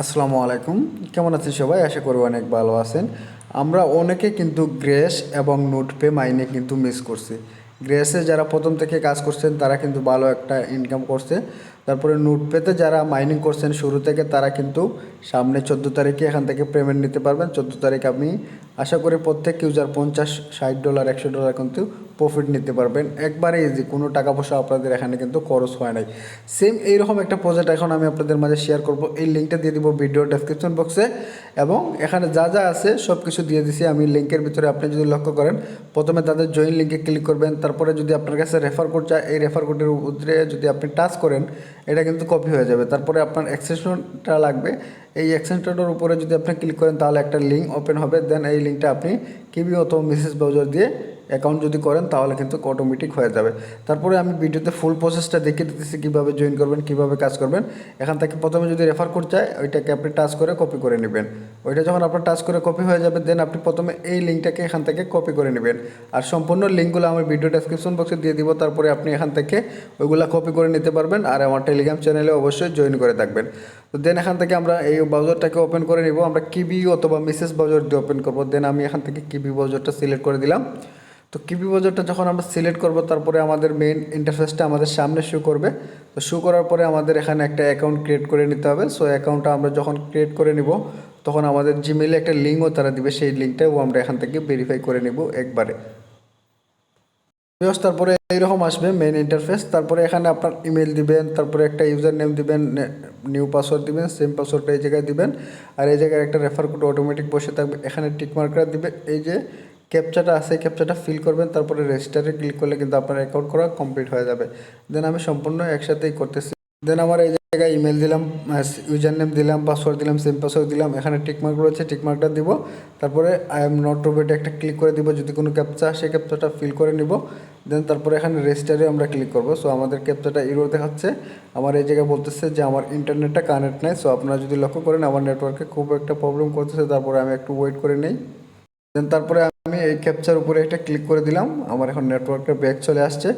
আসসালামু আলাইকুম। কেমন আছেন সবাই? আশা করি অনেক ভালো আছেন। আমরা অনেকে কিন্তু গ্রেস এবং নোটপে মাইনে কিন্তু মিস করছি। গ্রেসে যারা প্রথম থেকে কাজ করছেন, তারা কিন্তু ভালো একটা ইনকাম করছে। তারপরে নোটপেতে যারা মাইনিং করছেন শুরু থেকে তারা কিন্তু সামনে চোদ্দ তারিখে এখান থেকে পেমেন্ট নিতে পারবেন। চোদ্দ তারিখ আপনি আশা করি প্রত্যেক ইউজার পঞ্চাশ, ষাট ডলার একশো ডলার কিন্তু প্রফিট নিতে পারবেন। একবারে ইজি কোনো টাকা পয়সা আপনাদের এখানে কিন্তু খরচ হয় নাই। সেম এইরকম একটা প্রজেক্ট এখন আমি আপনাদের মাঝে শেয়ার করব। এই লিঙ্কটা দিয়ে দিব ভিডিও ডেসক্রিপশন বক্সে এবং এখানে যা যা আছে সব কিছু দিয়ে দিছি। আমি লিঙ্কের ভিতরে আপনি যদি লক্ষ্য করেন, প্রথমে তাদের জয়েন লিঙ্কে ক্লিক করবেন। তারপরে যদি আপনার কাছে রেফার কোড চায়, এই রেফার কোডের উপরে যদি আপনি টাচ করেন এটা কিন্তু কপি হয়ে যাবে। তারপরে আপনার এক্সটেনশনটা লাগবে। এই এক্সটেনশনটার উপরে যদি আপনি ক্লিক করেন, তাহলে একটা লিঙ্ক ওপেন হবে। দেন এই লিঙ্কটা আপনি কিবি অথবা মেসেজ ব্রাউজার দিয়ে অ্যাকাউন্ট যদি করেন, তাহলে কিন্তু অটোমেটিক হয়ে যাবে। তারপরে আমি ভিডিওতে ফুল প্রসেসটা দেখিয়ে দিতেছি, কীভাবে জয়েন করবেন, কীভাবে কাজ করবেন। এখান থেকে প্রথমে যদি রেফার করতে চায়, ওইটাকে আপনি টাচ করে কপি করে নেবেন। ওইটা যখন আপনার টাচ করে কপি হয়ে যাবে দেন আপনি প্রথমে এই লিঙ্কটাকে এখান থেকে কপি করে নেবেন। আর সম্পূর্ণ লিঙ্কগুলো আমার ভিডিও ডেসক্রিপশন বক্সে দিয়ে দিব, তারপরে আপনি এখান থেকে ওইগুলো কপি করে নিতে পারবেন। আর আমার টেলিগ্রাম চ্যানেলে অবশ্যই জয়েন করে থাকবেন। তো দেন এখান থেকে আমরা এই ব্রাউজারটাকে ওপেন করে নিব। আমরা কিবি অথবা মিসেস ব্রাউজার দিয়ে ওপেন করব। দেন আমি এখান থেকে কিবি ব্রাউজারটা সিলেক্ট করে দিলাম। তো কিপি বাজারটা যখন আমরা সিলেক্ট করব, তারপরে আমাদের মেইন ইন্টারফেসটা আমাদের সামনে শো করবে। তো শো করার পরে আমাদের এখানে একটা অ্যাকাউন্ট ক্রিয়েট করে নিতে হবে। সো অ্যাকাউন্টটা আমরা যখন ক্রিয়েট করে নিব, তখন আমাদের জিমেলে একটা লিঙ্কও তারা দিবে। সেই লিঙ্কটাও আমরা এখান থেকে ভেরিফাই করে নিব একবারে। তারপরে এইরকম আসবে মেইন ইন্টারফেস তারপরে এখানে আপনার ইমেল দিবেন, তারপরে একটা ইউজার নেম দিবেন নিউ পাসওয়ার্ড দিবেন সেম পাসওয়ার্ডটা এই জায়গায় দিবেন। আর এই জায়গায় একটা রেফার কোড অটোমেটিক বসে থাকবে। এখানে টিক মার্কার দিবে। এই যে ক্যাপচাটা আছে ক্যাপচাটা ফিল করবেন, তারপরে রেজিস্টারে ক্লিক করলে কিন্তু আপনার অ্যাকাউন্ট করা কমপ্লিট হয়ে যাবে। দেন আমি সম্পূর্ণ একসাথেই করতেছি। দেন আমার এই জায়গায় ইমেল দিলাম ইউজার নেম দিলাম পাসওয়ার্ড দিলাম সেম পাসওয়ার্ড দিলাম, এখানে টিকমার্ক রয়েছে টিকমার্কটা দিব। তারপরে আই এম নট রোবেটে একটা ক্লিক করে দিব, যদি কোনো ক্যাপচা সেই ক্যাপচাটা ফিল করে নিব। দেন তারপরে এখানে রেজিস্টারে আমরা ক্লিক করব। সো আমাদের ক্যাপচাটা ইরো দেখাচ্ছে। আমার এই জায়গায় বলতেছে যে আমার ইন্টারনেটটা কানেক্ট নেই। সো আপনারা যদি লক্ষ্য করেন, আমার নেটওয়ার্কে খুব একটা প্রবলেম করতেছে। তারপরে আমি একটু ওয়েট করে নেই। দেন তারপরে আমি এই ক্যাপচার উপরে একটা ক্লিক করে দিলাম, আমার এখন নেটওয়ার্কের ব্যাক চলে আসছে।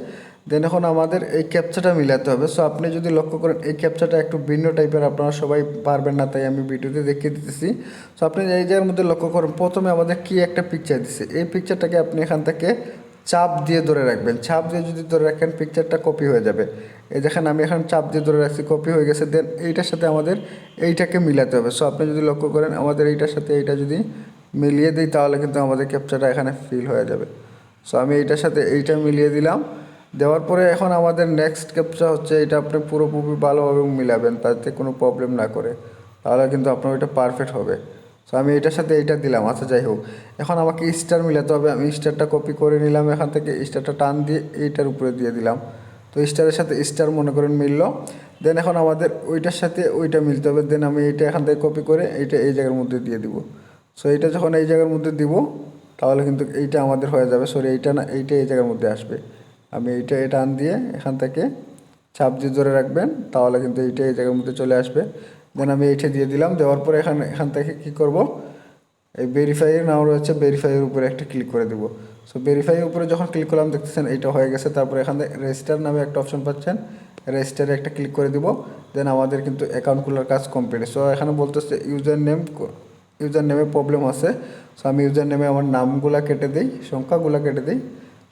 দেন এখন আমাদের এই ক্যাপচাটা মিলাতে হবে। সো আপনি যদি লক্ষ্য করেন, এই ক্যাপচাটা একটু ভিন্ন টাইপের আপনারা সবাই পারবেন না, তাই আমি ভিডিওতে দেখিয়ে দিতেছি। সো আপনি এই জায়গার মধ্যে লক্ষ্য করেন, প্রথমে আমাদের কি একটা পিকচার দিচ্ছে এই পিকচারটাকে আপনি এখান থেকে চাপ দিয়ে ধরে রাখবেন। চাপ দিয়ে যদি ধরে রাখেন পিকচারটা কপি হয়ে যাবে। এই দেখেন, আমি এখন চাপ দিয়ে ধরে রাখছি কপি হয়ে গেছে। দেন এইটার সাথে আমাদের এইটাকে মিলাতে হবে। সো আপনি যদি লক্ষ্য করেন, আমাদের এইটার সাথে এইটা যদি মিলিয়ে দিই, তাহলে কিন্তু আমাদের ক্যাপচারটা এখানে ফিল হয়ে যাবে। সো আমি এইটার সাথে এইটা মিলিয়ে দিলাম। দেওয়ার পরে এখন আমাদের নেক্সট ক্যাপচা হচ্ছে, এটা আপনি পুরোপুরি ভালোভাবে মিলাবেন, তাতে কোনো প্রবলেম না করে। তাহলে কিন্তু আপনার ওইটা পারফেক্ট হবে। সো আমি এটার সাথে এইটা দিলাম আচ্ছা যাই হোক। এখন আমাকে স্টার মিলাতে হবে, আমি স্টারটা কপি করে নিলাম এখান থেকে স্টারটা টান দিয়ে এইটার উপরে দিয়ে দিলাম। তো স্টারের সাথে স্টার মনে করেন মিললো। দেন এখন আমাদের ওইটার সাথে ওইটা মিলতে হবে দেন আমি এইটা এখান থেকে কপি করে এইটা এই জায়গার মধ্যে দিয়ে দিব। সো এইটা যখন এই জায়গার মধ্যে দিব, তাহলে কিন্তু এইটা আমাদের হয়ে যাবে। সরি এইটা না, এইটা এই জায়গার মধ্যে আসবে। আমি এইটা, এটা আন দিয়ে এখান থেকে চাপ দিয়ে ধরে রাখবেন, তাহলে কিন্তু এইটা এই জায়গার মধ্যে চলে আসবে। দেন আমি এইটা দিয়ে দিলাম, দেওয়ার পরে এখানে, এখান থেকে কী করব? এই ভেরিফাইয়ের নাম রয়েছে ভেরিফাইয়ের উপরে একটা ক্লিক করে দেবো। সো ভেরিফাইয়ের উপরে যখন ক্লিক করলাম, দেখতেছেন এইটা হয়ে গেছে। তারপরে এখান থেকে রেজিস্টার নামে একটা অপশন পাচ্ছেন। রেজিস্টারে একটা ক্লিক করে দিব। দেন আমাদের কিন্তু অ্যাকাউন্ট খোলার কাজ কমপ্লিট সো এখানে বলতেছে ইউজার নেম ইউজার নেমে প্রবলেম আছে। সো আমি ইউজার নেমে আমার নামগুলা কেটে দিই, সংখ্যাগুলা কেটে দিই।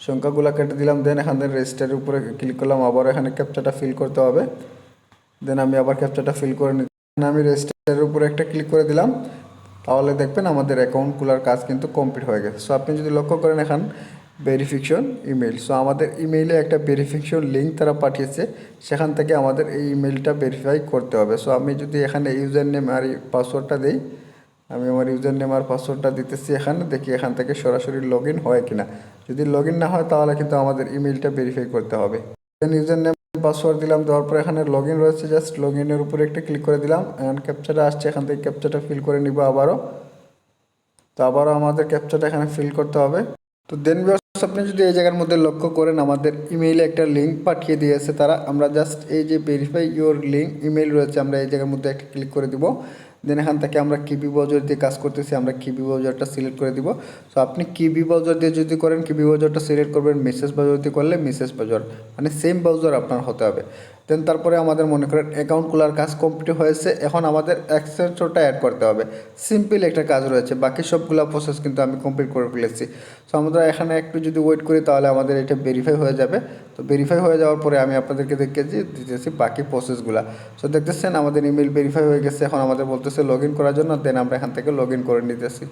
সংখ্যাগুলা কেটে দিলাম দেন এখান থেকে রেজিস্টারের উপরে ক্লিক করলাম, আবার এখানে ক্যাপচাটা ফিল করতে হবে। দেন আমি আবার ক্যাপচাটা ফিল করে নিই আমি রেজিস্টারের উপরে একটা ক্লিক করে দিলাম। তাহলে দেখবেন আমাদের অ্যাকাউন্ট খোলার কাজ কিন্তু কমপ্লিট হয়ে গেছে। সো আপনি যদি লক্ষ্য করেন এখন ভেরিফিকেশন ইমেল সো আমাদের ইমেইলে একটা ভেরিফিকেশন লিঙ্ক তারা পাঠিয়েছে। সেখান থেকে আমাদের এই ইমেলটা ভেরিফাই করতে হবে। সো আমি যদি এখানে ইউজার নেম আর পাসওয়ার্ডটা দিই আমি আমার ইউজার নেম আর পাসওয়ার্ডটা দিতেছি এখানে, দেখি এখান থেকে সরাসরি লগ হয় কিনা। যদি লগ না হয়, তাহলে কিন্তু আমাদের ইমেলটা ভেরিফাই করতে হবে। ইউজার নেম পাসওয়ার্ড দিলাম, দেওয়ার পর এখানে লগ রয়েছে জাস্ট লগ ইনের উপরে একটা ক্লিক করে দিলাম এখন ক্যাপচাটা আসছে, এখান থেকে ক্যাপচাটা ফিল করে নিব আবারও। তো আবারও আমাদের ক্যাপচাটা এখানে ফিল করতে হবে। তো দেন আপনি যদি এই জায়গার মধ্যে লক্ষ্য করেন, আমাদের ইমেইলে একটা লিঙ্ক পাঠিয়ে দিয়েছে তারা। আমরা জাস্ট এই যে ভেরিফাই ইউর লিঙ্ক ইমেল রয়েছে, আমরা এই জায়গার মধ্যে একটা ক্লিক করে দিব। দেন এখান থেকে আমরা কিবি ব্রাউজার দিয়ে কাজ করতেছি, আমরা কিবি ব্রাউজারটা সিলেক্ট করে দিব। সো আপনি কিবি ব্রাউজার দিয়ে যদি করেন, কিবি ব্রাউজারটা সিলেক্ট করবেন মেসেজ ব্রাউজার দিয়ে করলে মেসেজ ব্রাউজার মানে সেম ব্রাউজার আপনার হতে হবে। দেন তারপরে আমাদের মনে করেন অ্যাকাউন্ট খোলার কাজ কমপ্লিট হয়েছে, এখন আমাদের এক্সেন্সরটা অ্যাড করতে হবে। সিম্পল একটা কাজ রয়েছে, বাকি সবগুলো প্রসেস কিন্তু আমি কমপ্লিট করে ফেলেছি। সো আমরা এখানে একটু যদি ওয়েট করি, তাহলে আমাদের এটা ভেরিফাই হয়ে যাবে। তো ভেরিফাই হয়ে যাওয়ার পরে আমি আপনাদেরকে দেখেছি, দিতেছি বাকি প্রসেসগুলো সো দেখতেছেন আমাদের ইমেল ভেরিফাই হয়ে গেছে, এখন আমাদের বলতেছে লগ ইন করার জন্য দেন আমরা এখান থেকে লগ ইন করে নিতেছি।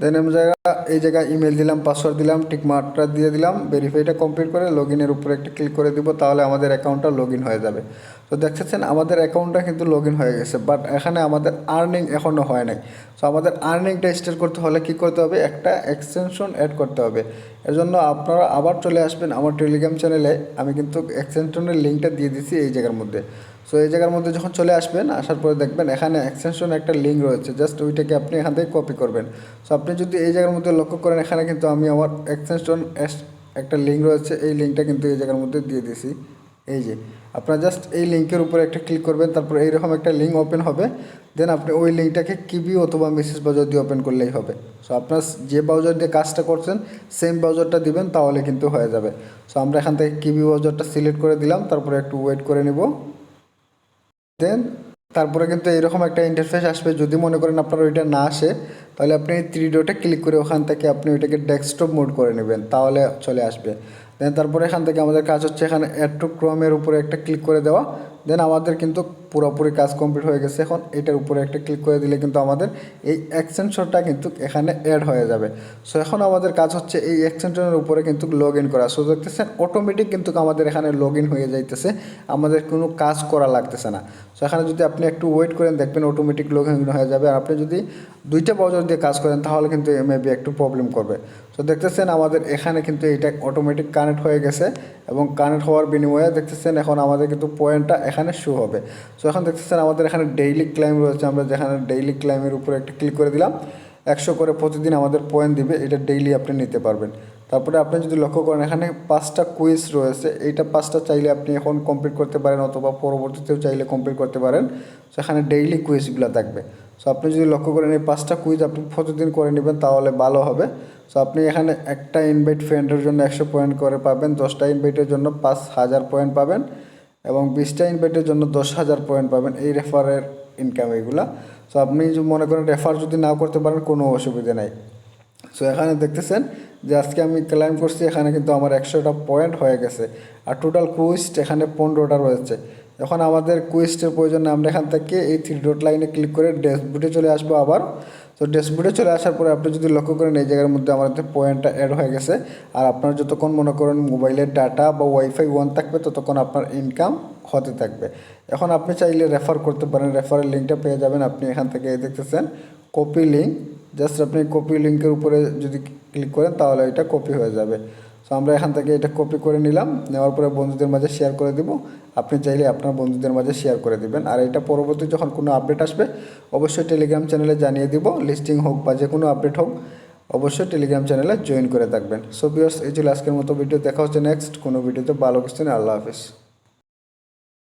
দেন আমি জায়গা, এই জায়গায় ইমেল দিলাম পাসওয়ার্ড দিলাম ঠিক মার্কটা দিয়ে দিলাম ভেরিফাইটা কমপ্লিট করে লগ ইনের উপরে একটা ক্লিক করে দিব, তাহলে আমাদের অ্যাকাউন্টটা লগ ইন হয়ে যাবে। তো দেখতেছেন, আমাদের অ্যাকাউন্টটা কিন্তু লগ ইন হয়ে গেছে বাট এখানে আমাদের আর্নিং এখনও হয় নাই। সো আমাদের আর্নিংটা স্টার্ট করতে হলে কী করতে হবে? একটা এক্সটেনশন অ্যাড করতে হবে। এর জন্য আপনারা আবার চলে আসবেন আমার টেলিগ্রাম চ্যানেলে আমি কিন্তু এক্সটেনশনের লিঙ্কটা দিয়ে দিছি এই জায়গার মধ্যে। সো এই জায়গার মধ্যে যখন চলে আসবেন, আসার পরে দেখবেন এখানে এক্সটেনশন একটা লিঙ্ক রয়েছে। জাস্ট ওইটাকে আপনি এখান থেকে কপি করবেন। সো আপনি যদি এই জায়গার মধ্যে লক্ষ্য করেন, এখানে কিন্তু আমি আমার এক্সটেনশন একটা লিঙ্ক রয়েছে। এই লিঙ্কটা কিন্তু এই জায়গার মধ্যে দিয়ে দিয়েছি এই যে, আপনারা জাস্ট এই লিঙ্কের উপরে একটা ক্লিক করবেন, তারপর এইরকম একটা লিঙ্ক ওপেন হবে। দেন আপনি ওই লিঙ্কটাকে কিবি অথবা মেসেজ ব্রাউজার দিয়ে ওপেন করলেই হবে। সো আপনার যে ব্রাউজার দিয়ে কাজটা করছেন সেম ব্রাউজারটা দিবেন, তাহলে কিন্তু হয়ে যাবে। সো আমরা এখান থেকে কিবি ব্রাউজারটা সিলেক্ট করে দিলাম, তারপরে একটু ওয়েট করে নিব। দেন তারপরে কিন্তু এরকম একটা ইন্টারফেস আসবে। যদি মনে করেন আপনার ওইটা না আসে, তাহলে আপনি থ্রি ডোটে ক্লিক করে ওখান থেকে আপনি ওইটাকে ডেস্কটপ মোড করে নেবেন, তাহলে চলে আসবে। দেন তারপরে এখান থেকে আমাদের কাজ হচ্ছে এখানে অ্যাড টু ক্রোমের উপরে একটা ক্লিক করে দেওয়া। দেন আমাদের কিন্তু পুরোপুরি কাজ কমপ্লিট হয়ে গেছে এখন। এটার উপরে একটা ক্লিক করে দিলে কিন্তু আমাদের এই এক্সটেনশনটা কিন্তু এখানে অ্যাড হয়ে যাবে। সো এখন আমাদের কাজ হচ্ছে এই এক্সটেনশনের উপরে কিন্তু লগ ইন করা। সো দেখতেছেন অটোমেটিক কিন্তু আমাদের এখানে লগ ইন হয়ে যাইতেছে। আমাদের কোনো কাজ করা লাগতেছে না। সো এখানে যদি আপনি একটু ওয়েট করেন, দেখবেন অটোমেটিক লগ ইন হয়ে যাবে। আর আপনি যদি দুইটা ব্রাউজার দিয়ে কাজ করেন, তাহলে কিন্তু এম মেবি একটু প্রবলেম করবে। সো দেখতেছেন, আমাদের এখানে কিন্তু এটা অটোমেটিক কানেক্ট হয়ে গেছে। এবং কানেক্ট হওয়ার বিনিময়ে দেখতেছেন, এখন আমাদের কিন্তু পয়েন্টটা এখানে শো হবে। সো এখন দেখতেছেন আমাদের এখানে ডেইলি ক্লাইম রয়েছে। আমরা যেখানে ডেইলি ক্লাইমের উপরে একটা ক্লিক করে দিলাম। একশো করে প্রতিদিন আমাদের পয়েন্ট দিবে। এটা ডেইলি আপনি নিতে পারবেন। তারপরে আপনি যদি লক্ষ্য করেন, এখানে পাঁচটা কুইজ রয়েছে। এইটা পাঁচটা চাইলে আপনি এখন কমপ্লিট করতে পারেন অথবা পরবর্তীতেও চাইলে কমপ্লিট করতে পারেন। সেখানে ডেইলি কুইজগুলো থাকবে। সো আপনি যদি লক্ষ্য করেন, এই পাঁচটা কুইজ আপনি প্রতিদিন করে নেবেন, তাহলে ভালো হবে। সো আপনি এখানে একটা ইনভাইট ফ্রেন্ডের জন্য একশো পয়েন্ট করে পাবেন। দশটা ইনভাইটের জন্য পাঁচ হাজার পয়েন্ট পাবেন। এবং বিশটা ইনভাইটের জন্য দশ হাজার পয়েন্ট পাবেন এই রেফারের ইনকাম এইগুলা সো আপনি মনে করেন রেফার যদি না করতে পারেন, কোনো অসুবিধা নাই। সো এখানে দেখতেছেন যে আজকে আমি ক্লাইম করছি, এখানে কিন্তু আমার একশোটা পয়েন্ট হয়ে গেছে। আর টোটাল কুইস্ট এখানে পনেরোটা রয়েছে। এখন আমাদের কুইস্টের প্রয়োজনে আমরা এখান থেকে এই থ্রি ডট লাইনে ক্লিক করে ড্যাশবোর্ডে চলে আসব আবার। তো ড্যাশবোর্ডে চলে আসার পরে আপনি যদি লক্ষ্য করেন, এই জায়গার মধ্যে আমাদের পয়েন্টটা অ্যাড হয়ে গেছে, আর আপনার যতক্ষণ মনে করেন মোবাইলের ডাটা বা ওয়াইফাই ওয়ান থাকবে, ততক্ষণ আপনার ইনকাম হতে থাকবে। এখন আপনি চাইলে রেফার করতে পারেন রেফারের লিঙ্কটা পেয়ে যাবেন। আপনি এখান থেকে দেখতেছেন কপি লিঙ্ক জাস্ট আপনি কপি লিঙ্কের উপরে যদি ক্লিক করেন, তাহলে এটা কপি হয়ে যাবে। সো আমরা এখান থেকে এটা কপি করে নিলাম। নেওয়ার পরে বন্ধুদের মাঝে শেয়ার করে দিব। আপনি চাইলে আপনার বন্ধুদের মাঝে শেয়ার করে দিবেন। আর এটা পরবর্তী যখন কোনো আপডেট আসবে, অবশ্যই টেলিগ্রাম চ্যানেলে জানিয়ে দিব। লিস্টিং হোক বা যে কোনো আপডেট হোক, অবশ্যই টেলিগ্রাম চ্যানেলে জয়েন করে থাকবেন। সো বিয়স এই ছিল আজকের মতো ভিডিও দেখা হচ্ছে নেক্সট কোনো ভিডিওতে ভালো কিছু নেই আল্লাহ হাফিজ।